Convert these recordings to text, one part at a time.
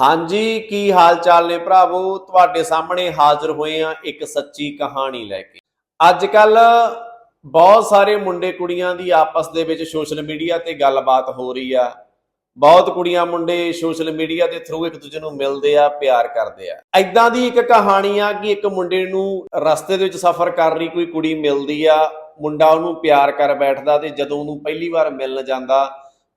ਹਾਂਜੀ, ਕੀ ਹਾਲ ਚਾਲ ਨੇ ਭਰਾਵੋ? ਤੁਹਾਡੇ ਸਾਹਮਣੇ ਹਾਜ਼ਰ ਹੋਏ ਆ ਇੱਕ ਸੱਚੀ ਕਹਾਣੀ ਲੈ ਕੇ। ਅੱਜ ਕੱਲ ਬਹੁਤ ਸਾਰੇ ਮੁੰਡੇ ਕੁੜੀਆਂ ਦੀ ਆਪਸ ਦੇ ਵਿੱਚ ਸੋਸ਼ਲ ਮੀਡੀਆ ਤੇ ਗੱਲਬਾਤ ਹੋ ਰਹੀ ਆ। ਬਹੁਤ ਕੁੜੀਆਂ ਮੁੰਡੇ ਸੋਸ਼ਲ ਮੀਡੀਆ ਦੇ ਥਰੂ ਇੱਕ ਦੂਜੇ ਨੂੰ ਮਿਲਦੇ ਆ, ਪਿਆਰ ਕਰਦੇ ਆ। ਐਦਾਂ ਦੀ ਇੱਕ ਕਹਾਣੀ ਆ ਕਿ ਇੱਕ ਮੁੰਡੇ ਨੂੰ ਰਸਤੇ ਦੇ ਵਿੱਚ ਸਫ਼ਰ ਕਰ ਰਹੀ ਕੋਈ ਕੁੜੀ ਮਿਲਦੀ ਆ, ਮੁੰਡਾ ਉਹਨੂੰ ਪਿਆਰ ਕਰ ਬੈਠਦਾ ਤੇ ਜਦੋਂ ਉਹਨੂੰ ਪਹਿਲੀ ਵਾਰ ਮਿਲਣ ਜਾਂਦਾ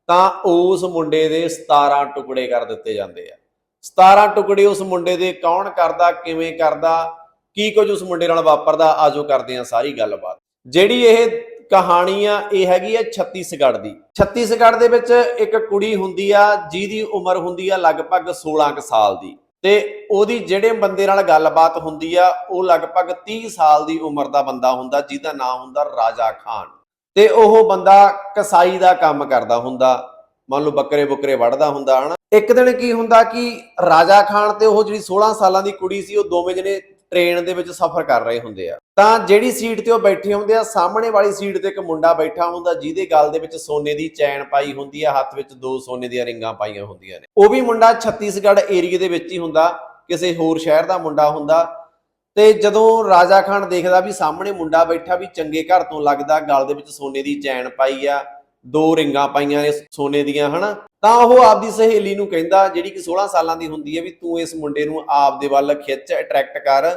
ਤਾਂ ਉਸ ਮੁੰਡੇ ਦੇ 17 ਟੁਕੜੇ ਕਰ ਦਿੱਤੇ ਜਾਂਦੇ ਆ। 17 ਟੁਕੜੇ ਉਸ ਮੁੰਡੇ ਦੇ ਕੌਣ ਕਰਦਾ, ਕਿਵੇਂ ਕਰਦਾ, ਕੀ ਕੁਝ ਉਸ ਮੁੰਡੇ ਨਾਲ ਵਾਪਰਦਾ, ਆਜੋ ਕਰਦੇ ਆ ਸਾਰੀ ਗੱਲਬਾਤ। ਜਿਹੜੀ ਇਹ ਕਹਾਣੀ ਆ ਇਹ ਹੈਗੀ ਆ ਛੱਤੀਸਗੜ੍ਹ ਦੀ। ਛੱਤੀਸਗੜ੍ਹ ਦੇ ਵਿੱਚ ਇੱਕ ਕੁੜੀ ਹੁੰਦੀ ਆ, ਜਿਹਦੀ ਉਮਰ ਹੁੰਦੀ ਆ ਲਗਭਗ 16 ਕੁ ਸਾਲ ਦੀ। ਤੇ ਉਹਦੀ ਜਿਹੜੇ ਬੰਦੇ ਨਾਲ ਗੱਲਬਾਤ ਹੁੰਦੀ ਆ, ਉਹ ਲਗਭਗ 30 ਸਾਲ ਦੀ ਉਮਰ ਦਾ ਬੰਦਾ ਹੁੰਦਾ, ਜਿਹਦਾ ਨਾਮ ਹੁੰਦਾ ਰਾਜਾ ਖਾਨ। ਤੇ ਉਹ ਬੰਦਾ ਕਸਾਈ ਦਾ ਕੰਮ ਕਰਦਾ ਹੁੰਦਾ, ਮੰਨ ਲਓ ਬੱਕਰੇ ਬੁੱਕਰੇ ਵੜਦਾ ਹੁੰਦਾ, ਹਨਾ? ਇੱਕ ਦਿਨ ਕੀ ਹੁੰਦਾ ਕਿ ਰਾਜਾ ਖਾਨ ਤੇ ਉਹ ਜਿਹੜੀ 16 ਸਾਲਾਂ ਦੀ ਕੁੜੀ ਸੀ, ਉਹ ਦੋਵੇਂ ਜਣੇ ਟ੍ਰੇਨ ਦੇ ਵਿੱਚ ਸਫ਼ਰ ਕਰ ਰਹੇ ਹੁੰਦੇ ਆ। ਤਾਂ ਜਿਹੜੀ ਸੀਟ ਤੇ ਉਹ ਬੈਠੇ ਹੁੰਦੇ ਆ, ਸਾਹਮਣੇ ਵਾਲੀ ਸੀਟ ਤੇ ਇੱਕ ਮੁੰਡਾ ਬੈਠਾ ਹੁੰਦਾ, ਜਿਹਦੇ ਗਲ ਦੇ ਵਿੱਚ ਸੋਨੇ ਦੀ ਚੈਨ ਪਾਈ ਹੁੰਦੀ ਆ, ਹੱਥ ਵਿੱਚ ਦੋ ਸੋਨੇ ਦੀਆਂ ਰਿੰਗਾਂ ਪਾਈਆਂ ਹੁੰਦੀਆਂ ਨੇ। ਉਹ ਵੀ ਮੁੰਡਾ ਛੱਤੀਸਗੜ੍ਹ ਏਰੀਏ ਦੇ ਵਿੱਚ ਹੀ ਹੁੰਦਾ, ਕਿਸੇ ਹੋਰ ਸ਼ਹਿਰ ਦਾ ਮੁੰਡਾ ਹੁੰਦਾ। ਤੇ ਜਦੋਂ ਰਾਜਾ ਖਾਨ ਦੇਖਦਾ ਵੀ ਸਾਹਮਣੇ ਮੁੰਡਾ ਬੈਠਾ ਵੀ ਚੰਗੇ ਘਰ ਤੋਂ ਲੱਗਦਾ, ਗਲ ਦੇ ਵਿੱਚ ਸੋਨੇ ਦੀ ਚੈਨ ਪਾਈ ਆ ਦੋ ਰਿੰਗਾਂ ਪਾਈਆਂ ਨੇ ਸੋਨੇ ਦੀਆਂ, ਹਨਾ? ਤਾਂ ਉਹ ਆਪਦੀ ਸਹੇਲੀ ਨੂੰ ਕਹਿੰਦਾ, ਜਿਹੜੀ ਕਿ 16 ਸਾਲਾਂ ਦੀ ਹੁੰਦੀ ਹੈ ਵੀ ਤੂੰ ਇਸ ਮੁੰਡੇ ਨੂੰ ਆਪ ਦੇ ਵੱਲ ਖਿੱਚ ਅਟਰੈਕਟ ਕਰ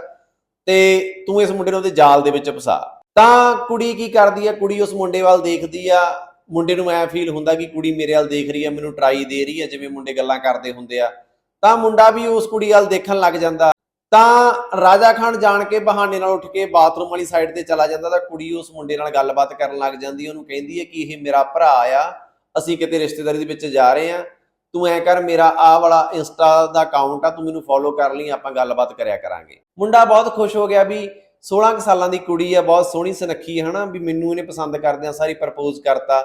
ਤੇ ਤੂੰ ਇਸ ਮੁੰਡੇ ਨੂੰ ਉਹਦੇ ਜਾਲ ਦੇ ਵਿੱਚ ਫਸਾ। ਤਾਂ ਕੁੜੀ ਕੀ ਕਰਦੀ ਆ ਕੁੜੀ ਉਸ ਮੁੰਡੇ ਵੱਲ ਦੇਖਦੀ ਆ। ਮੁੰਡੇ ਨੂੰ ਐ ਫੀਲ ਹੁੰਦਾ ਕਿ ਕੁੜੀ ਮੇਰੇ ਵੱਲ ਦੇਖ ਰਹੀ ਆ ਮੈਨੂੰ ਟਰਾਈ ਦੇ ਰਹੀ ਆ ਜਿਵੇਂ ਮੁੰਡੇ ਗੱਲਾਂ ਕਰਦੇ ਹੁੰਦੇ ਆ। ਤਾਂ ਮੁੰਡਾ ਵੀ ਉਸ ਕੁੜੀ ਵੱਲ ਦੇਖਣ ਲੱਗ ਜਾਂਦਾ। ਤਾਂ ਰਾਜਾ ਖਾਨ ਜਾਣ ਕੇ ਬਹਾਨੇ ਨਾਲ ਉੱਠ ਕੇ ਬਾਥਰੂਮ ਵਾਲੀ ਸਾਈਡ ਤੇ ਚਲਾ ਜਾਂਦਾ ਤਾਂ ਕੁੜੀ ਉਸ ਮੁੰਡੇ ਨਾਲ ਗੱਲਬਾਤ ਕਰਨ ਲੱਗ ਜਾਂਦੀ ਉਹਨੂੰ ਕਹਿੰਦੀ ਹੈ ਕਿ ਇਹ ਮੇਰਾ ਭਰਾ ਆ, ਅਸੀਂ ਕਿਤੇ ਰਿਸ਼ਤੇਦਾਰੀ ਦੇ ਵਿੱਚ ਜਾ ਰਹੇ ਆ ਤੂੰ ਐ ਕਰ, ਮੇਰਾ ਆਹ ਵਾਲਾ ਇੰਸਟਾ ਦਾ ਅਕਾਊਂਟ ਆ, ਤੂੰ ਮੈਨੂੰ ਫੋਲੋ ਕਰ ਲਈ, ਆਪਾਂ ਗੱਲਬਾਤ ਕਰਿਆ ਕਰਾਂਗੇ। ਮੁੰਡਾ ਬਹੁਤ ਖੁਸ਼ ਹੋ ਗਿਆ ਵੀ 16 ਕੁ ਸਾਲਾਂ ਦੀ ਕੁੜੀ ਆ, ਬਹੁਤ ਸੋਹਣੀ ਸੁਨੱਖੀ ਹੈ ਹਨਾ, ਵੀ ਮੈਨੂੰ ਇਹਨੇ ਪਸੰਦ ਕਰਦਿਆਂ ਸਾਰੀ ਪ੍ਰਪੋਜ਼ ਕਰਤਾ।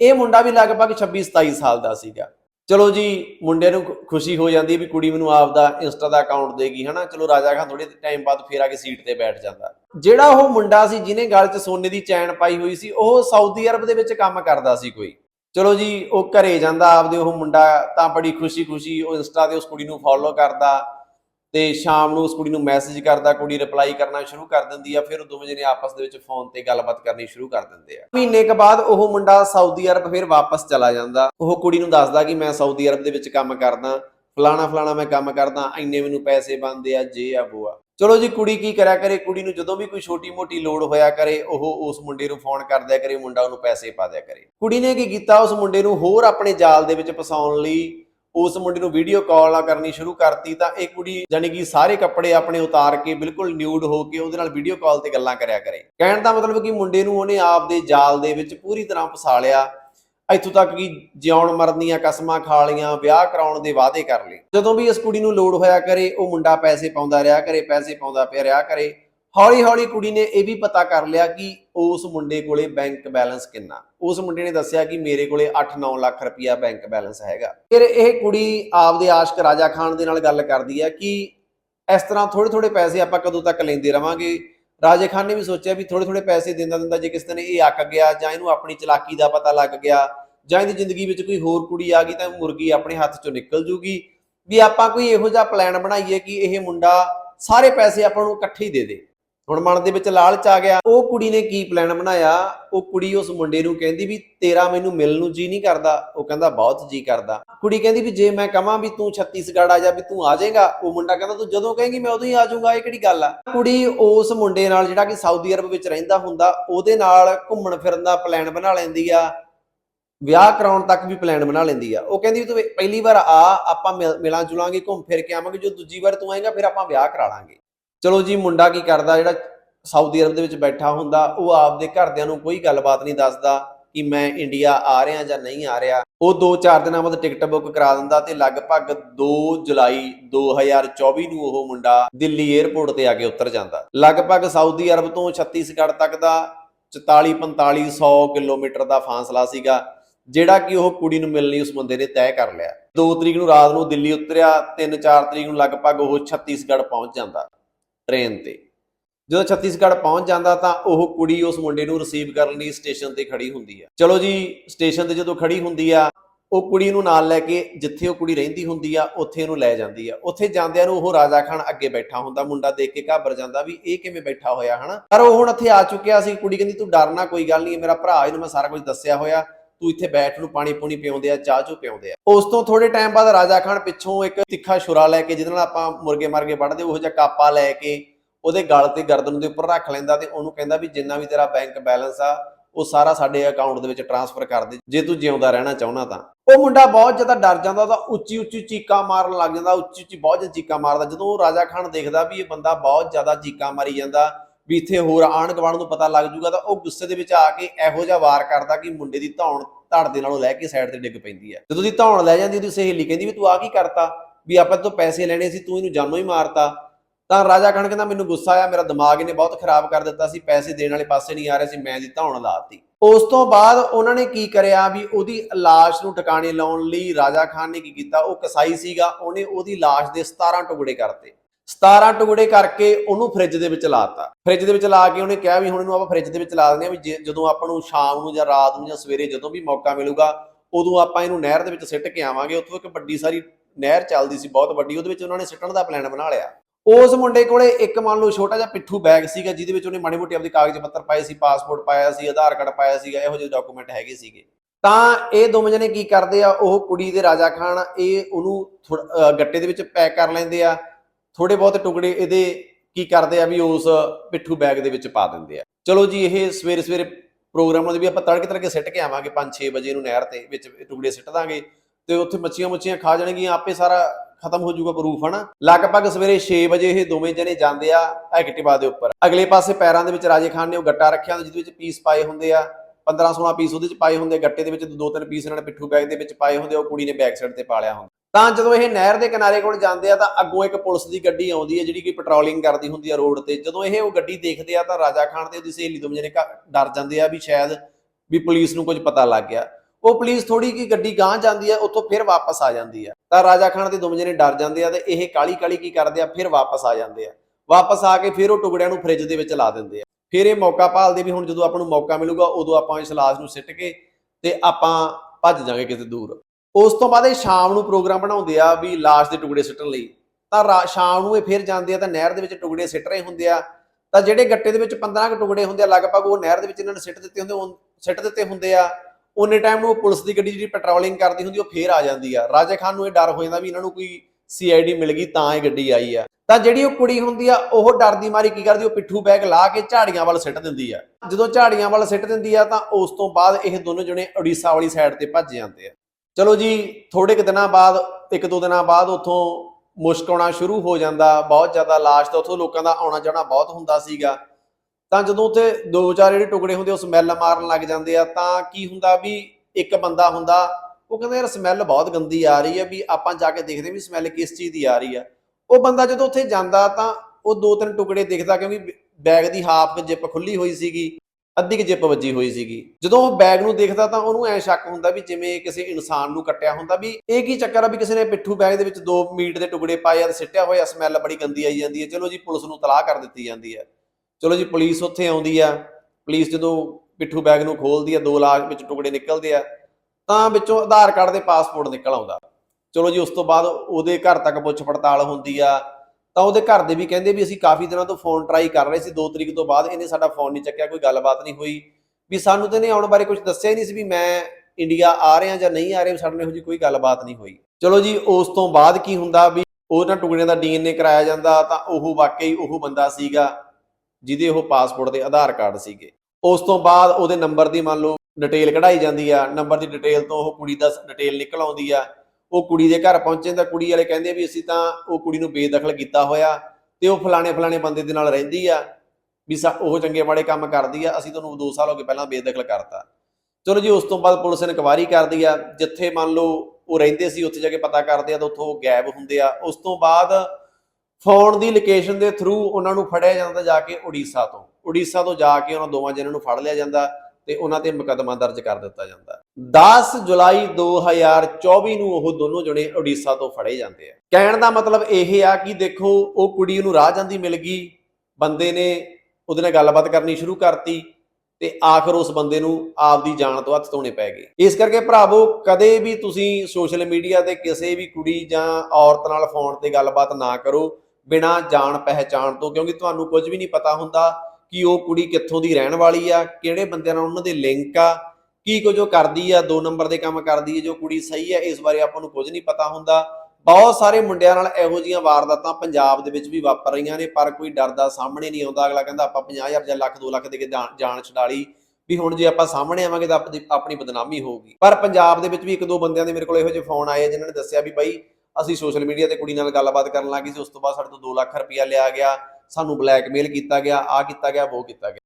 ਇਹ ਮੁੰਡਾ ਵੀ ਲਗਭਗ 26 27 ਸਾਲ ਦਾ ਸੀਗਾ। ਚਲੋ ਜੀ, ਮੁੰਡੇ ਨੂੰ ਖੁਸ਼ੀ ਹੋ ਜਾਂਦੀ ਵੀ ਕੁੜੀ ਮੈਨੂੰ ਆਪਦਾ ਇੰਸਟਾ ਦਾ ਅਕਾਊਂਟ ਦੇਗੀ, ਹਨਾ? ਚਲੋ ਰਾਜਾ ਖਾਨ ਥੋੜੇ ਟਾਈਮ ਬਾਅਦ ਫੇਰ ਆ ਕੇ ਸੀਟ ਤੇ ਬੈਠ ਜਾਂਦਾ। ਜਿਹੜਾ ਉਹ ਮੁੰਡਾ ਸੀ, ਜਿਹਨੇ ਗਲ 'ਚ ਸੋਨੇ ਦੀ ਚੈਨ ਪਾਈ ਹੋਈ ਸੀ, ਉਹ ਸਾਊਦੀ ਅਰਬ ਦੇ ਵਿੱਚ ਕੰਮ ਕਰਦਾ ਸੀ ਕੋਈ। ਚਲੋ ਜੀ, ਉਹ ਘਰੇ ਜਾਂਦਾ ਆਪਦੇ ਉਹ ਮੁੰਡਾ, ਤਾਂ ਬੜੀ ਖੁਸ਼ੀ-ਖੁਸ਼ੀ ਉਹ ਇੰਸਟਾ ਤੇ ਉਸ ਕੁੜੀ ਨੂੰ ਫੋਲੋ ਕਰਦਾ। ਤੇ ਸ਼ਾਮ ਨੂੰ ਉਸ ਕੁੜੀ ਨੂੰ ਮੈਸੇਜ ਕਰਦਾ, ਕੁੜੀ ਰਿਪਲਾਈ ਕਰਨਾ ਸ਼ੁਰੂ ਕਰ ਦਿੰਦੀ ਆ, ਫਿਰ ਉਹ ਦੋਵੇਂ ਜਣੇ ਆਪਸ ਦੇ ਵਿੱਚ ਫੋਨ ਤੇ ਗੱਲਬਾਤ ਕਰਨੀ ਸ਼ੁਰੂ ਕਰ ਦਿੰਦੇ ਆ। ਮਹੀਨੇ ਕ ਬਾਅਦ ਉਹ ਮੁੰਡਾ ਸਾਊਦੀ ਅਰਬ ਫਿਰ ਵਾਪਸ ਚਲਾ ਜਾਂਦਾ। ਉਹ ਕੁੜੀ ਨੂੰ ਦੱਸਦਾ ਕਿ ਮੈਂ ਸਾਊਦੀ ਅਰਬ ਦੇ ਵਿੱਚ ਕੰਮ ਕਰਦਾ, ਫਲਾਣਾ ਫਲਾਣਾ ਮੈਂ ਕੰਮ ਕਰਦਾ, ਇੰਨੇ ਮੈਨੂੰ ਪੈਸੇ ਬਣਦੇ ਆ, ਜੇ ਆ ਬੋ ਆ। ਚਲੋ ਜੀ, ਕੁੜੀ ਕੀ ਕਰਿਆ ਕਰੇ? ਕੁੜੀ ਨੂੰ ਜਦੋਂ ਵੀ ਕੋਈ ਛੋਟੀ ਮੋਟੀ ਲੋੜ ਹੋਇਆ ਕਰੇ, ਉਹ ਉਸ ਮੁੰਡੇ ਨੂੰ ਫੋਨ ਕਰ ਦਿਆ ਕਰੇ, ਮੁੰਡਾ ਉਹਨੂੰ ਪੈਸੇ ਪਾ ਦਿਆ ਕਰੇ। ਕੁੜੀ ਨੇ ਕੀ ਕੀਤਾ? ਉਸ ਮੁੰਡੇ ਨੂੰ ਹੋਰ ਆਪਣੇ ਜਾਲ ਦੇ ਵਿੱਚ ਫਸਾਉਣ ਲਈ ਉਸ ਮੁੰਡੇ ਨੂੰ ਵੀਡੀਓ ਕਾਲ ਕਰਨੀ ਸ਼ੁਰੂ ਕਰਤੀ ਤਾਂ ਇਹ ਕੁੜੀ ਜਾਨੀ ਕਿ ਸਾਰੇ ਕੱਪੜੇ ਆਪਣੇ ਉਤਾਰ ਕੇ ਬਿਲਕੁਲ ਨਿਊਡ ਹੋ ਕੇ ਉਹਦੇ ਨਾਲ ਵੀਡੀਓ ਕਾਲ ਤੇ ਗੱਲਾਂ ਕਰਿਆ ਕਰੇ। ਕਹਿਣ ਦਾ ਮਤਲਬ ਕਿ ਮੁੰਡੇ ਨੂੰ ਉਹਨੇ ਆਪ ਦੇ ਜਾਲ ਦੇ ਵਿੱਚ ਪੂਰੀ ਤਰ੍ਹਾਂ ਫਸਾ ਲਿਆ। ਇੱਥੋਂ ਤੱਕ ਕਿ ਜਿਉਣ ਮਰਨ ਦੀਆਂ ਕਸਮਾਂ ਖਾ ਲੀਆਂ ਵਿਆਹ ਕਰਾਉਣ ਦੇ ਵਾਅਦੇ ਕਰ ਲਏ। ਜਦੋਂ ਵੀ ਇਸ ਕੁੜੀ ਨੂੰ ਲੋੜ ਹੋਇਆ ਕਰੇ, ਉਹ ਮੁੰਡਾ ਪੈਸੇ ਪਾਉਂਦਾ ਰਿਹਾ ਕਰੇ, ਪੈਸੇ ਪਾਉਂਦਾ ਪਿਆ ਰਿਹਾ ਕਰੇ। ਹੌਲੀ ਹੌਲੀ ਕੁੜੀ ਨੇ ਇਹ ਵੀ ਪਤਾ ਕਰ ਲਿਆ ਕਿ ਉਸ ਮੁੰਡੇ ਕੋਲੇ ਬੈਂਕ ਬੈਲੈਂਸ ਕਿੰਨਾ। ਉਸ ਮੁੰਡੇ ਨੇ ਦੱਸਿਆ ਕਿ ਮੇਰੇ ਕੋਲੇ 8-9 ਲੱਖ ਰੁਪਇਆ ਬੈਂਕ ਬੈਲੈਂਸ ਹੈਗਾ। ਫਿਰ ਇਹ ਕੁੜੀ ਆਪਦੇ ਆਸ਼ਕ ਰਾਜਾ ਖਾਨ ਦੇ ਨਾਲ ਗੱਲ ਕਰਦੀ ਹੈ ਕਿ ਇਸ ਤਰ੍ਹਾਂ ਥੋੜੇ ਥੋੜੇ ਪੈਸੇ ਆਪਾਂ ਕਦੋਂ ਤੱਕ ਲੈਂਦੇ ਰਵਾਂਗੇ? ਰਾਜੇ ਖਾਨ ਨੇ ਵੀ ਸੋਚਿਆ ਵੀ ਥੋੜੇ ਥੋੜੇ ਪੈਸੇ ਦਿੰਦਾ ਦਿੰਦਾ ਜੇ ਕਿਸੇ ਦਿਨ ਇਹ ਅੱਕ ਗਿਆ ਜਾਂ ਇਹਨੂੰ ਆਪਣੀ ਚਲਾਕੀ ਦਾ ਪਤਾ ਲੱਗ ਗਿਆ ਜਾਂ ਇਹਦੀ ਜ਼ਿੰਦਗੀ ਵਿੱਚ ਕੋਈ ਹੋਰ ਕੁੜੀ ਆ ਗਈ ਤਾਂ ਮੁਰਗੀ ਆਪਣੇ ਹੱਥ ਚੋਂ ਨਿਕਲ ਜੂਗੀ। ਵੀ ਆਪਾਂ ਕੋਈ ਇਹੋ ਜਿਹਾ ਪਲਾਨ ਬਣਾਈਏ ਕਿ ਇਹ ਮੁੰਡਾ ਸਾਰੇ ਪੈਸੇ ਆਪਾਂ ਨੂੰ ਇਕੱਠੇ ਹੀ ਦੇ ਦੇ। ਹੁਣ ਮਨ ਦੇ ਵਿੱਚ ਲਾਲਚ ਆ ਗਿਆ। ਉਹ ਕੁੜੀ ਨੇ ਕੀ ਪਲਾਨ ਬਣਾਇਆ? ਉਹ ਕੁੜੀ ਉਸ ਮੁੰਡੇ ਨੂੰ ਕਹਿੰਦੀ ਵੀ ਤੇਰਾ ਮੈਨੂੰ ਮਿਲਣ ਨੂੰ ਜੀ ਨਹੀਂ ਕਰਦਾ। ਉਹ ਕਹਿੰਦਾ, ਬਹੁਤ ਜੀ ਕਰਦਾ। ਕੁੜੀ ਕਹਿੰਦੀ ਵੀ ਜੇ ਮੈਂ ਕਹਾਂ ਵੀ ਤੂੰ ਛੱਤੀਸਗੜ੍ਹ ਆ ਜਾ, ਵੀ ਤੂੰ ਆ ਜਾਏਗਾ। ਉਹ ਮੁੰਡਾ ਕਹਿੰਦਾ, ਤੂੰ ਜਦੋਂ ਕਹੇਂਗੀ ਮੈਂ ਉਦੋਂ ਹੀ ਆ ਜਾਊਂਗਾ। ਇਹ ਕਿਹੜੀ ਗੱਲ ਆ? ਕੁੜੀ ਉਸ ਮੁੰਡੇ ਨਾਲ ਜਿਹੜਾ ਕਿ ਸਾਊਦੀ ਅਰਬ ਵਿੱਚ ਰਹਿੰਦਾ ਹੁੰਦਾ, ਉਹਦੇ ਨਾਲ ਘੁੰਮਣ ਫਿਰਨ ਦਾ ਪਲਾਨ ਬਣਾ ਲੈਂਦੀ ਆ। ਵਿਆਹ ਕਰਾਉਣ ਤੱਕ ਵੀ ਪਲਾਨ ਬਣਾ ਲੈਂਦੀ ਆ। ਉਹ ਕਹਿੰਦੀ ਵੀ ਤੂੰ ਪਹਿਲੀ ਵਾਰ ਆ, ਆਪਾਂ ਮਿਲ- ਮਿਲਾਂ ਜੁਲਾਂਗੇ ਘੁੰਮ ਫਿਰ ਕੇ ਆਵਾਂਗੇ। ਜੋ ਦੂਜੀ ਵਾਰ ਤੂੰ ਆਏਗਾ, ਫਿਰ ਆਪਾਂ ਵਿਆਹ ਕਰਾ ਲਾਂਗੇ। ਚਲੋ ਜੀ, ਮੁੰਡਾ ਕੀ ਕਰਦਾ? ਜਿਹੜਾ ਸਾਊਦੀ ਅਰਬ ਦੇ ਵਿੱਚ ਬੈਠਾ ਹੁੰਦਾ, ਉਹ ਆਪਦੇ ਘਰਦਿਆਂ ਨੂੰ ਕੋਈ ਗੱਲਬਾਤ ਨਹੀਂ ਦੱਸਦਾ ਕਿ ਮੈਂ ਇੰਡੀਆ ਆ ਰਿਹਾ ਜਾਂ ਨਹੀਂ ਆ ਰਿਹਾ। ਉਹ 2-4 ਦਿਨਾਂ ਬਾਅਦ ਟਿਕਟ ਬੁੱਕ ਕਰਾ ਦਿੰਦਾ ਤੇ ਲਗਭਗ 2 ਜੁਲਾਈ 2024 ਨੂੰ ਉਹ ਮੁੰਡਾ ਦਿੱਲੀ 에ਅਰਪੋਰਟ ਤੇ ਆ ਕੇ ਉਤਰ ਜਾਂਦਾ। ਲਗਭਗ ਸਾਊਦੀ ਅਰਬ ਤੋਂ ਛੱਤੀਸਗੜ੍ਹ ਤੱਕ ਦਾ 44-4500 ਕਿਲੋਮੀਟਰ ਦਾ ਫਾਸਲਾ ਸੀਗਾ, ਜਿਹੜਾ ਕਿ ਉਹ ਕੁੜੀ ਨੂੰ ਮਿਲਣੀ ਉਸ ਬੰਦੇ ਨੇ ਤੈਅ ਕਰ ਲਿਆ। 2 ਤਰੀਕ ਨੂੰ ਰਾਤ ਨੂੰ ਦਿੱਲੀ ਉਤਰਿਆ 3-4 ਤਰੀਕ ਨੂੰ ਲਗਭਗ ਉਹ ਛੱਤੀਸਗੜ੍ਹ ਪਹੁੰਚ ਜਾਂਦਾ। ਟ੍ਰੇਨ ਤੇ। ਜਦੋਂ ਛੱਤੀਸਗੜ੍ਹ ਪਹੁੰਚ ਜਾਂਦਾ ਤਾਂ ਉਹ ਕੁੜੀ ਉਸ ਮੁੰਡੇ ਨੂੰ ਰਿਸੀਵ ਕਰਨ ਲਈ ਸਟੇਸ਼ਨ ਤੇ ਖੜੀ ਹੁੰਦੀ ਆ। ਚਲੋ ਜੀ ਸਟੇਸ਼ਨ ਤੇ ਜਦੋਂ ਖੜੀ ਹੁੰਦੀ ਆ, ਉਹ ਕੁੜੀ ਨੂੰ ਨਾਲ ਲੈ ਕੇ ਜਿੱਥੇ ਉਹ ਕੁੜੀ ਰਹਿੰਦੀ ਹੁੰਦੀ ਆ, ਉੱਥੇ ਉਹਨੂੰ ਲੈ ਜਾਂਦੀ ਆ। ਉੱਥੇ ਜਾਂਦਿਆਂ ਨੂੰ ਉਹ ਰਾਜਾ ਖਾਨ ਅੱਗੇ ਬੈਠਾ ਹੁੰਦਾ, ਮੁੰਡਾ ਦੇਖ ਕੇ ਘਾਬਰ ਜਾਂਦਾ ਵੀ ਇਹ ਕਿਵੇਂ ਬੈਠਾ ਹੋਇਆ, ਹਨਾ? ਪਰ ਉਹ ਹੁਣ ਇੱਥੇ ਆ ਚੁੱਕਿਆ ਸੀ। ਕੁੜੀ ਕਹਿੰਦੀ, ਤੂੰ ਡਰਨਾ ਕੋਈ ਗੱਲ ਨਹੀਂ, ਮੇਰਾ ਭਰਾ ਇਹਨੂੰ ਮੈਂ ਸਾਰਾ ਕੁਝ ਦੱਸਿਆ ਹੋਇਆ। ਤੂੰ ਇੱਥੇ ਬੈਠ ਨੂੰ ਪਾਣੀ ਪੂਣੀ ਪਿਆਉਂਦੇ ਆ, ਚਾਹ ਚੂ ਪਿਆਉਂਦੇ ਆ। ਉਸ ਤੋਂ ਥੋੜੇ ਟਾਈਮ ਬਾਅਦ ਰਾਜਾ ਖਾਨ ਪਿੱਛੋਂ ਇੱਕ ਤਿੱਖਾ ਛੁਰਾ ਲੈ ਕੇ, ਜਿਹਦੇ ਨਾਲ ਆਪਾਂ ਮੁਰਗੇ ਮਾਰਗੇ ਵੱਢਦੇ, ਉਹੋ ਜਿਹਾ ਕਾਪਾ ਲੈ ਕੇ ਉਹਦੇ ਗਲ ਤੇ ਗਰਦਨ ਦੇ ਉੱਪਰ ਰੱਖ ਲੈਂਦਾ ਤੇ ਉਹਨੂੰ ਕਹਿੰਦਾ ਵੀ ਜਿੰਨਾ ਵੀ ਤੇਰਾ ਬੈਂਕ ਬੈਲੈਂਸ ਆ, ਉਹ ਸਾਰਾ ਸਾਡੇ ਅਕਾਊਂਟ ਦੇ ਵਿੱਚ ਟ੍ਰਾਂਸਫਰ ਕਰ ਦੇ। ਜੇ ਤੂੰ ਜਿਉਂਦਾ ਰਹਿਣਾ ਚਾਹੁੰਦਾ ਤਾਂ। ਉਹ ਮੁੰਡਾ ਬਹੁਤ ਜ਼ਿਆਦਾ ਡਰ ਜਾਂਦਾ, ਉਹਦਾ ਉੱਚੀ ਉੱਚੀ ਚੀਕਾਂ ਮਾਰਨ ਲੱਗ ਜਾਂਦਾ, ਉੱਚੀ ਉੱਚੀ ਬਹੁਤ ਜ਼ਿਆਦਾ ਚੀਕਾਂ ਮਾਰਦਾ। ਜਦੋਂ ਉਹ ਰਾਜਾ ਖਾਨ ਦੇਖਦਾ ਵੀ ਇਹ ਬੰਦਾ ਬਹੁਤ ਜ਼ਿਆਦਾ ਚੀਕਾਂ ਮਾਰੀ ਜਾਂਦਾ ਵੀ ਇੱਥੇ ਹੋਰ ਆਣ ਗਵਾਣ ਨੂੰ ਪਤਾ ਲੱਗ ਜੂਗਾ ਤਾਂ ਉਹ ਗੁੱਸੇ ਦੇ ਵਿੱਚ ਆ ਕੇ ਇਹੋ ਜਿਹਾ ਵਾਰ ਕਰਦਾ ਕਿ ਮੁੰਡੇ ਦੀ ਧੌਣ ਧੜ ਦੇ ਨਾਲੋਂ ਲੈ ਕੇ ਸਾਈਡ ਤੇ ਡਿੱਗ ਪੈਂਦੀ ਹੈ। ਜਦੋਂ ਦੀ ਧੌਣ ਲੈ ਜਾਂਦੀ ਉਹਦੀ ਸਹੇਲੀ ਕਹਿੰਦੀ ਵੀ ਤੂੰ ਆ ਕੀ ਕਰਤਾ? ਵੀ ਆਪਾਂ ਤੋਂ ਪੈਸੇ ਲੈਣੇ ਸੀ, ਤੂੰ ਇਹਨੂੰ ਜਾਨੋਂ ਹੀ ਮਾਰਤਾ। ਤਾਂ ਰਾਜਾ ਖਾਨ ਕਹਿੰਦਾ, ਮੈਨੂੰ ਗੁੱਸਾ ਆਇਆ, ਮੇਰਾ ਦਿਮਾਗ ਇਹਨੇ ਬਹੁਤ ਖਰਾਬ ਕਰ ਦਿੱਤਾ ਸੀ, ਪੈਸੇ ਦੇਣ ਵਾਲੇ ਪਾਸੇ ਨਹੀਂ ਆ ਰਹੇ ਸੀ, ਮੈਂ ਦੀ ਧੌਣ ਲਾਤੀ ਉਸ ਤੋਂ ਬਾਅਦ ਉਹਨਾਂ ਨੇ ਕੀ ਕਰਿਆ ਵੀ ਉਹਦੀ ਲਾਸ਼ ਨੂੰ ਟਿਕਾਣੇ ਲਾਉਣ ਲਈ ਰਾਜਾ ਖਾਨ ਨੇ ਕੀ ਕੀਤਾ? ਉਹ ਕਸਾਈ ਸੀਗਾ, ਉਹਨੇ ਉਹਦੀ ਲਾਸ਼ ਦੇ 17 ਟੁਕੜੇ ਕਰਤੇ। 17 ਟੁਕੜੇ ਕਰਕੇ ਉਹਨੂੰ ਫ੍ਰਿਜ ਦੇ ਵਿੱਚ ਲਾਤਾ। ਫ੍ਰਿਜ ਦੇ ਵਿੱਚ ਲਾ ਕੇ ਉਹਨੇ ਕਿਹਾ ਵੀ ਹੁਣ ਇਹਨੂੰ ਆਪਾਂ ਫ੍ਰਿਜ ਦੇ ਵਿੱਚ ਲਾ ਦਿੰਦੇ ਆ ਵੀ ਜਦੋਂ ਆਪਾਂ ਨੂੰ ਸ਼ਾਮ ਨੂੰ ਜਾਂ ਰਾਤ ਨੂੰ ਜਾਂ ਸਵੇਰੇ ਜਦੋਂ ਵੀ ਮੌਕਾ ਮਿਲੂਗਾ, ਉਦੋਂ ਆਪਾਂ ਇਹਨੂੰ ਨਹਿਰ ਦੇ ਵਿੱਚ ਸਿੱਟ ਕੇ ਆਵਾਂਗੇ। ਉੱਥੋਂ ਇੱਕ ਵੱਡੀ ਸਾਰੀ ਨਹਿਰ ਚੱਲਦੀ ਸੀ, ਬਹੁਤ ਵੱਡੀ। ਉਹਦੇ ਵਿੱਚ ਉਹਨਾਂ ਨੇ ਸਿੱਟਣ ਦਾ ਪਲਾਨ ਬਣਾ ਲਿਆ। ਉਸ ਮੁੰਡੇ ਕੋਲੇ ਇੱਕ ਮੰਨ ਲਓ ਛੋਟਾ ਜਿਹਾ ਪਿੱਠੂ ਬੈਗ ਸੀਗਾ, ਜਿਹਦੇ ਵਿੱਚ ਉਹਨੇ ਮਾੜੀ ਮੋਟੀ ਆਪਦੇ ਕਾਗਜ਼ ਪੱਤਰ ਪਾਏ ਸੀ ਪਾਸਪੋਰਟ ਪਾਇਆ ਸੀ, ਆਧਾਰ ਕਾਰਡ ਪਾਇਆ ਸੀਗਾ, ਇਹੋ ਜਿਹੇ ਡਾਕੂਮੈਂਟ ਹੈਗੇ ਸੀਗੇ। ਤਾਂ ਇਹ ਦੋਵੇਂ ਜਣੇ ਕੀ ਕਰਦੇ ਆ, ਉਹ ਕੁੜੀ ਦੇ ਰਾਜਾ ਖਾਨ, ਇਹ ਉਹਨੂੰ ਗੱਟੇ ਦੇ ਵਿੱਚ ਪੈਕ ਕਰ ਲੈਂਦੇ ਆ। ਥੋੜੇ ਬਹੁਤ ਟੁਕੜੇ ਇਹਦੇ ਕੀ ਕਰਦੇ ਆ ਵੀ ਉਸ ਪਿੱਠੂ ਬੈਗ ਦੇ ਵਿੱਚ ਪਾ ਦਿੰਦੇ ਆ। ਚਲੋ ਜੀ ਇਹ ਸਵੇਰੇ ਸਵੇਰੇ ਪ੍ਰੋਗਰਾਮ ਦੇ ਵੀ ਆਪਾਂ ਤੜਕੇ ਤੜਕੇ ਸਿੱਟ ਕੇ ਆਵਾਂਗੇ 5-6 ਵਜੇ ਨੂੰ ਨਹਿਰ ਤੇ ਵਿੱਚ ਟੁਕੜੇ ਸਿੱਟ ਦਾਂਗੇ ਤੇ ਉੱਥੇ ਮੱਛੀਆਂ ਮੁੱਛੀਆਂ ਖਾ ਜਾਣਗੀਆਂ ਆਪੇ ਸਾਰਾ ਖਤਮ ਹੋ ਜਾਊਗਾ ਪ੍ਰੂਫ ਹਨਾ? ਲਗਭਗ ਸਵੇਰੇ 6 ਵਜੇ ਇਹ ਦੋਵੇਂ ਜਣੇ ਜਾਂਦੇ ਆ ਐਕਟਿਵਾ ਦੇ ਉੱਪਰ। ਅਗਲੇ ਪਾਸੇ ਪੈਰਾਂ ਦੇ ਵਿੱਚ ਰਾਜੇ ਖਾਨ ਨੇ ਉਹ ਗੱਟਾ ਰੱਖਿਆ ਹੁੰਦਾ ਜਿਹਦੇ ਵਿੱਚ ਪੀਸ ਪਾਏ ਹੁੰਦੇ ਆ 15 16 ਪੀਸ ਉਹਦੇ ਵਿੱਚ ਪਾਏ ਹੁੰਦੇ ਆ, ਗੱਟੇ ਦੇ ਵਿੱਚ ਦੋ ਤਿੰਨ ਪੀਸ ਇਹਨਾਂ ਨੇ ਪਿੱਠੂ ਬੈਗ ਦੇ ਵਿੱਚ ਪਾਏ ਹੁੰਦੇ ਉਹ ਕੁੜੀ ਨੇ ਬੈਕ ਸਾਈਡ ਤੇ ਪਾ ਲਿਆ ਹੁੰਦਾ। ਤਾਂ ਜਦੋਂ ਇਹ ਨਹਿਰ ਦੇ ਕਿਨਾਰੇ ਕੋਲ ਜਾਂਦੇ ਆ ਤਾਂ ਅੱਗੋਂ ਇੱਕ ਪੁਲਿਸ ਦੀ ਗੱਡੀ ਆਉਂਦੀ ਹੈ ਜਿਹੜੀ ਕਿ ਪੈਟਰੋਲਿੰਗ ਕਰਦੀ ਹੁੰਦੀ ਆ ਰੋਡ ਤੇ। ਜਦੋਂ ਇਹ ਉਹ ਗੱਡੀ ਦੇਖਦੇ ਆ ਤਾਂ ਰਾਜਾ ਖਾਨ ਤੇ ਉਹਦੀ ਸਹੇਲੀ ਦੋਵੇਂ ਜਣੇ ਡਰ ਜਾਂਦੇ ਆ ਵੀ ਸ਼ਾਇਦ ਵੀ ਪੁਲਿਸ ਨੂੰ ਕੁਝ ਪਤਾ ਲੱਗ ਗਿਆ। ਉਹ ਪੁਲਿਸ ਥੋੜੀ ਕੀ ਗੱਡੀ ਗਾਂਹ ਜਾਂਦੀ ਆ, ਉੱਥੋਂ ਫਿਰ ਵਾਪਸ ਆ ਜਾਂਦੀ ਆ। ਤਾਂ ਰਾਜਾ ਖਾਨ ਤੇ ਦੋਵੇਂ ਜਣੇ ਡਰ ਜਾਂਦੇ ਆ ਤੇ ਇਹ ਕਾਲੀ ਕਾਲੀ ਕੀ ਕਰਦੇ ਆ, ਫਿਰ ਵਾਪਸ ਆ ਜਾਂਦੇ ਆ। ਵਾਪਸ ਆ ਕੇ ਫਿਰ ਉਹ ਟੁਕੜਿਆਂ ਨੂੰ ਫ੍ਰਿਜ ਦੇ ਵਿੱਚ ਲਾ ਦਿੰਦੇ ਆ। ਫਿਰ ਇਹ ਮੌਕਾ ਭਾਲਦੇ ਵੀ ਹੁਣ ਜਦੋਂ ਆਪਾਂ ਨੂੰ ਮੌਕਾ ਮਿਲੂਗਾ, ਉਦੋਂ ਆਪਾਂ ਇਸ ਲਾਸ਼ ਨੂੰ ਸਿੱਟ ਕੇ ਤੇ ਆਪਾਂ ਭੱਜ ਜਾਾਂਗੇ ਕਿਤੇ ਦੂਰ। ਉਸ ਤੋਂ ਬਾਅਦ ਇਹ ਸ਼ਾਮ ਨੂੰ ਪ੍ਰੋਗਰਾਮ ਬਣਾਉਂਦੇ ਆ ਵੀ ਲਾਸ਼ ਦੇ ਟੁਕੜੇ ਸਿੱਟਣ ਲਈ। ਤਾਂ ਰਾ- ਸ਼ਾਮ ਨੂੰ ਇਹ ਫਿਰ ਜਾਂਦੇ ਆ ਤਾਂ ਨਹਿਰ ਦੇ ਵਿੱਚ ਟੁਕੜੇ ਸਿੱਟ ਰਹੇ ਹੁੰਦੇ ਆ। ਤਾਂ ਜਿਹੜੇ ਗੱਟੇ ਦੇ ਵਿੱਚ 15 ਕੁ ਟੁਕੜੇ ਹੁੰਦੇ ਆ, ਲਗਭਗ ਉਹ ਨਹਿਰ ਦੇ ਵਿੱਚ ਇਹਨਾਂ ਨੇ ਸਿੱਟ ਦਿੱਤੇ ਹੁੰਦੇ, ਉਹ ਸਿੱਟ ਦਿੱਤੇ ਹੁੰਦੇ ਆ। ਉਹਨੇ ਟਾਈਮ ਨੂੰ ਉਹ ਪੁਲਿਸ ਦੀ ਗੱਡੀ ਜਿਹੜੀ ਪੈਟਰੋਲਿੰਗ ਕਰਦੀ ਹੁੰਦੀ, ਉਹ ਫੇਰ ਆ ਜਾਂਦੀ ਆ। ਰਾਜੇ ਖਾਨ ਨੂੰ ਇਹ ਡਰ ਹੋ ਜਾਂਦਾ ਵੀ ਇਹਨਾਂ ਨੂੰ ਕੋਈ ਸੀਆਈਡੀ ਮਿਲ ਗਈ ਤਾਂ ਇਹ ਗੱਡੀ ਆਈ ਆ। ਤਾਂ ਜਿਹੜੀ ਉਹ ਕੁੜੀ ਹੁੰਦੀ ਆ, ਉਹ ਡਰ ਦੀ ਮਾਰੀ ਕੀ ਕਰਦੀ, ਉਹ ਪਿੱਠੂ ਬੈਗ ਲਾ ਕੇ ਝਾੜੀਆਂ ਵੱਲ ਸਿੱਟ ਦਿੰਦੀ ਆ। ਜਦੋਂ ਝਾੜੀਆਂ ਵੱਲ ਸਿੱਟ ਦਿੰਦੀ ਆ, ਤਾਂ ਉਸ ਤੋਂ ਬਾਅਦ ਇਹ ਦੋਨੋਂ ਜਣੇ ਉੜੀਸਾ ਵਾਲੀ ਸਾਈਡ ਤੇ ਭੱਜ ਜਾਂਦੇ ਆ। ਚਲੋ ਜੀ ਥੋੜੇ ਕੁ ਦਿਨਾਂ ਬਾਅਦ, ਇੱਕ ਦੋ ਦਿਨਾਂ ਬਾਅਦ ਉੱਥੋਂ ਮੁਸ਼ਕ ਆਉਣਾ ਸ਼ੁਰੂ ਹੋ ਜਾਂਦਾ, ਬਹੁਤ ਜ਼ਿਆਦਾ ਲਾਸ਼ ਤਾਂ ਉੱਥੋਂ ਲੋਕਾਂ ਦਾ ਆਉਣਾ ਜਾਣਾ ਬਹੁਤ ਹੁੰਦਾ ਸੀਗਾ। ਤਾਂ ਜਦੋਂ ਉੱਥੇ ਦੋ ਚਾਰ ਜਿਹੜੇ ਟੁਕੜੇ ਹੁੰਦੇ ਉਹ ਸਮੈਲ ਮਾਰਨ ਲੱਗ ਜਾਂਦੇ ਆ, ਤਾਂ ਕੀ ਹੁੰਦਾ ਵੀ ਇੱਕ ਬੰਦਾ ਹੁੰਦਾ, ਉਹ ਕਹਿੰਦਾ, ਯਾਰ, ਸਮੈਲ ਬਹੁਤ ਗੰਦੀ ਆ ਰਹੀ ਹੈ ਵੀ ਆਪਾਂ ਜਾ ਕੇ ਦੇਖਦੇ ਵੀ ਸਮੈਲ ਕਿਸ ਚੀਜ਼ ਦੀ ਆ ਰਹੀ ਆ। ਉਹ ਬੰਦਾ ਜਦੋਂ ਉੱਥੇ ਜਾਂਦਾ ਤਾਂ ਉਹ ਦੋ ਤਿੰਨ ਟੁਕੜੇ ਦਿਖਦਾ ਕਿਉਂਕਿ ਬੈਗ ਦੀ ਹਾਫ ਜਿੱਪ ਖੁੱਲੀ ਹੋਈ ਸੀਗੀ। ਅੱਧੀ ਕਿ ਜਿੱਪ ਵੱਜੀ ਹੋਈ ਸੀਗੀ। ਜਦੋਂ ਉਹ ਬੈਗ ਨੂੰ ਦੇਖਦਾ ਤਾਂ ਉਹਨੂੰ ਐ ਸ਼ੱਕ ਹੁੰਦਾ ਵੀ ਜਿਵੇਂ ਕਿਸੇ ਇਨਸਾਨ ਨੂੰ ਕੱਟਿਆ ਹੁੰਦਾ ਵੀ ਇਹ ਕੀ ਚੱਕਰ ਆ ਵੀ ਕਿਸੇ ਨੇ ਪਿੱਠੂ ਬੈਗ ਦੇ ਵਿੱਚ ਦੋ ਮੀਟ ਦੇ ਟੁਕੜੇ ਪਾਏ ਆ ਤੇ ਸਿੱਟਿਆ ਹੋਇਆ ਸਮੈਲ ਬੜੀ ਗੰਦੀ ਆਈ ਜਾਂਦੀ ਹੈ। ਚਲੋ ਜੀ, ਪੁਲਿਸ ਨੂੰ ਤਲਾਹ ਕਰ ਦਿੱਤੀ ਜਾਂਦੀ ਹੈ। ਚਲੋ ਜੀ, ਪੁਲਿਸ ਉੱਥੇ ਆਉਂਦੀ ਆ। ਪੁਲਿਸ ਜਦੋਂ ਪਿੱਠੂ ਬੈਗ ਨੂੰ ਖੋਲਦੀ ਆ, ਦੋ ਲਾਸ਼ ਵਿੱਚ ਟੁਕੜੇ ਨਿਕਲਦੇ ਆ, ਤਾਂ ਵਿੱਚੋਂ ਆਧਾਰ ਕਾਰਡ ਦੇ ਪਾਸਪੋਰਟ ਨਿਕਲ ਆਉਂਦਾ। ਚਲੋ ਜੀ, ਉਸ ਤੋਂ ਬਾਅਦ ਉਹਦੇ ਘਰ ਤੱਕ ਪੁੱਛ ਪੜਤਾਲ ਹੁੰਦੀ ਆ। ਤਾਂ ਉਹਦੇ ਘਰ ਦੇ ਵੀ ਕਹਿੰਦੇ ਵੀ ਅਸੀਂ ਕਾਫੀ ਦਿਨਾਂ ਤੋਂ ਫੋਨ ਟਰਾਈ ਕਰ ਰਹੇ ਸੀ 2 ਤਰੀਕ ਤੋਂ ਬਾਅਦ ਇਹਨੇ ਸਾਡਾ ਫੋਨ ਨਹੀਂ ਚੱਕਿਆ, ਕੋਈ ਗੱਲਬਾਤ ਨਹੀਂ ਹੋਈ। ਵੀ ਸਾਨੂੰ ਤੇ ਇਹਨੇ ਆਉਣ ਬਾਰੇ ਕੁਝ ਦੱਸਿਆ ਹੀ ਨਹੀਂ ਸੀ ਵੀ ਮੈਂ ਇੰਡੀਆ ਆ ਰਿਹਾ ਜਾਂ ਨਹੀਂ ਆ ਰਿਹਾ ਸਾਡੇ ਨਾਲ ਇਹੋ ਜਿਹੀ ਕੋਈ ਗੱਲਬਾਤ ਨਹੀਂ ਹੋਈ। ਚਲੋ ਜੀ, ਉਸ ਤੋਂ ਬਾਅਦ ਕੀ ਹੁੰਦਾ ਵੀ ਉਹ ਤਾਂ ਟੁਕੜਿਆਂ ਦਾ ਡੀਐਨਏ ਕਰਾਇਆ ਜਾਂਦਾ, ਤਾਂ ਉਹ ਵਾਕਈ ਉਹ ਬੰਦਾ ਸੀਗਾ ਜਿਹਦੇ ਉਹ ਪਾਸਪੋਰਟ ਤੇ ਆਧਾਰ ਕਾਰਡ ਸੀਗੇ। ਉਸ ਤੋਂ ਬਾਅਦ ਉਹਦੇ ਨੰਬਰ ਦੀ ਮੰਨ ਲਓ ਡਿਟੇਲ ਕਢਾਈ ਜਾਂਦੀ ਆ ਨੰਬਰ ਦੀ ਡਿਟੇਲ ਤੋਂ ਉਹ ਕੁੜੀ ਦਾ ਡਿਟੇਲ ਨਿਕਲ ਆਉਂਦੀ ਆ। ਉਹ ਕੁੜੀ ਦੇ ਘਰ ਪਹੁੰਚੇ ਤਾਂ ਕੁੜੀ ਵਾਲੇ ਕਹਿੰਦੇ ਵੀ ਅਸੀਂ ਤਾਂ ਉਹ ਕੁੜੀ ਨੂੰ ਬੇਦਖਲ ਕੀਤਾ ਹੋਇਆ ਤੇ ਉਹ ਫਲਾਣੇ ਫਲਾਣੇ ਬੰਦੇ ਦੇ ਨਾਲ ਰਹਿੰਦੀ ਆ, ਵੀ ਸਾ- ਉਹ ਚੰਗੇ ਮਾੜੇ ਕੰਮ ਕਰਦੀ ਆ, ਅਸੀਂ ਤੁਹਾਨੂੰ 2 ਸਾਲ ਹੋ ਗਏ ਪਹਿਲਾਂ ਬੇਦਖਲ ਕਰਤਾ। ਚਲੋ ਜੀ, ਉਸ ਤੋਂ ਬਾਅਦ ਪੁਲਿਸ ਇਨਕੁਆਇਰੀ ਕਰਦੀ ਆ, ਜਿੱਥੇ ਮੰਨ ਲਓ ਉਹ ਰਹਿੰਦੇ ਸੀ, ਉੱਥੇ ਜਾ ਕੇ ਪਤਾ ਕਰਦੇ ਆ ਤਾਂ ਉੱਥੋਂ ਉਹ ਗਾਇਬ ਹੁੰਦੇ ਆ। ਉਸ ਤੋਂ ਬਾਅਦ ਫੋਨ ਦੀ ਲੋਕੇਸ਼ਨ ਦੇ ਥਰੂ ਉਹਨਾਂ ਨੂੰ ਫੜਿਆ ਜਾਂਦਾ ਜਾ ਕੇ ਉੜੀਸਾ ਤੋਂ। ਉੜੀਸਾ ਤੋਂ ਜਾ ਕੇ ਉਹਨਾਂ ਦੋਵਾਂ ਜਣਿਆਂ ਨੂੰ ਫੜ ਲਿਆ ਜਾਂਦਾ। ਤੇ ਉਹਨਾਂ ਤੇ ਮੁਕੱਦਮਾ ਦਰਜ ਕਰ ਦਿੱਤਾ ਜਾਂਦਾ 10 ਜੁਲਾਈ 2024 ਨੂੰ ਉਹ ਦੋਨੋਂ ਜਣੇ ਉੜੀਸਾ ਤੋਂ ਫੜੇ ਜਾਂਦੇ ਆ। ਕਹਿਣ ਦਾ ਮਤਲਬ ਇਹ ਆ ਕਿ ਦੇਖੋ, ਉਹ ਕੁੜੀ ਨੂੰ ਰਾਹ ਜਾਂਦੀ ਮਿਲ ਗਈ, ਬੰਦੇ ਨੇ ਉਹਦੇ ਨਾਲ ਗੱਲਬਾਤ ਕਰਨੀ ਸ਼ੁਰੂ ਕਰਤੀ ਤੇ ਆਖਰ ਉਸ ਬੰਦੇ ਨੂੰ ਆਪਦੀ ਜਾਨ ਤੋਂ ਹੱਥ ਧੋਣੇ ਪੈ ਗਏ। ਇਸ ਕਰਕੇ ਭਰਾਵੋ, ਕਦੇ ਵੀ ਤੁਸੀਂ ਸੋਸ਼ਲ ਮੀਡੀਆ ਤੇ ਕਿਸੇ ਵੀ ਕੁੜੀ ਜਾਂ ਔਰਤ ਨਾਲ ਫੋਨ ਤੇ ਗੱਲਬਾਤ ਨਾ ਕਰੋ ਬਿਨਾਂ ਜਾਣ ਪਹਿਚਾਣ ਤੋਂ, ਕਿਉਂਕਿ ਤੁਹਾਨੂੰ ਕੁਝ ਵੀ ਨਹੀਂ ਪਤਾ ਹੁੰਦਾ ਕਿ ਉਹ ਕੁੜੀ ਕਿੱਥੋਂ ਦੀ ਰਹਿਣ ਵਾਲੀ ਆ, ਕਿਹੜੇ ਬੰਦਿਆਂ ਨਾਲ ਉਹਨਾਂ ਦੇ ਲਿੰਕ ਆ, ਕੀ ਕੁਝ ਉਹ ਕਰਦੀ ਆ, ਦੋ ਨੰਬਰ ਦੇ ਕੰਮ ਕਰਦੀ ਹੈ ਜੋ ਕੁੜੀ ਸਹੀ ਹੈ ਇਸ ਬਾਰੇ ਆਪਾਂ ਨੂੰ ਕੁਝ ਨਹੀਂ ਪਤਾ ਹੁੰਦਾ। ਬਹੁਤ ਸਾਰੇ ਮੁੰਡਿਆਂ ਨਾਲ ਇਹੋ ਜੀਆਂ ਵਾਰਦਾਤਾਂ ਪੰਜਾਬ ਦੇ ਵਿੱਚ ਵੀ ਵਾਪਰ ਰਹੀਆਂ ਨੇ, ਪਰ ਕੋਈ ਡਰਦਾ ਸਾਹਮਣੇ ਨਹੀਂ ਆਉਂਦਾ। ਅਗਲਾ ਕਹਿੰਦਾ, ਆਪਾਂ 50000 ਜਾਂ ਲੱਖ 2 ਲੱਖ ਦੇ ਕੇ ਜਾਨ- ਜਾਨ ਛਡਾ ਲਈ, ਵੀ ਹੁਣ ਜੇ ਆਪਾਂ ਸਾਹਮਣੇ ਆਵਾਂਗੇ ਤਾਂ ਆਪਣੀ ਆਪਣੀ ਬਦਨਾਮੀ ਹੋਊਗੀ। ਪਰ ਪੰਜਾਬ ਦੇ ਵਿੱਚ ਵੀ ਇੱਕ ਦੋ ਬੰਦਿਆਂ ਦੇ ਮੇਰੇ ਕੋਲ ਇਹੋ ਜਿਹੇ ਫੋਨ ਆਏ ਆ, ਜਿਨ੍ਹਾਂ ਨੇ ਦੱਸਿਆ ਵੀ ਬਾਈ, ਅਸੀਂ ਸੋਸ਼ਲ ਮੀਡੀਆ ਤੇ ਕੁੜੀ ਨਾਲ ਗੱਲਬਾਤ ਕਰਨ ਲੱਗੇ ਸੀ, ਉਸ ਤੋਂ ਬਾਅਦ ਸਾਡੇ ਤੋਂ 2 ਲੱਖ ਰੁਪਇਆ ਲਿਆ ਗਿਆ। ਸਾਨੂੰ ਬਲੈਕਮੇਲ ਕੀਤਾ ਗਿਆ ਆ ਕੀਤਾ ਗਿਆ ਉਹ ਕੀਤਾ ਗਿਆ।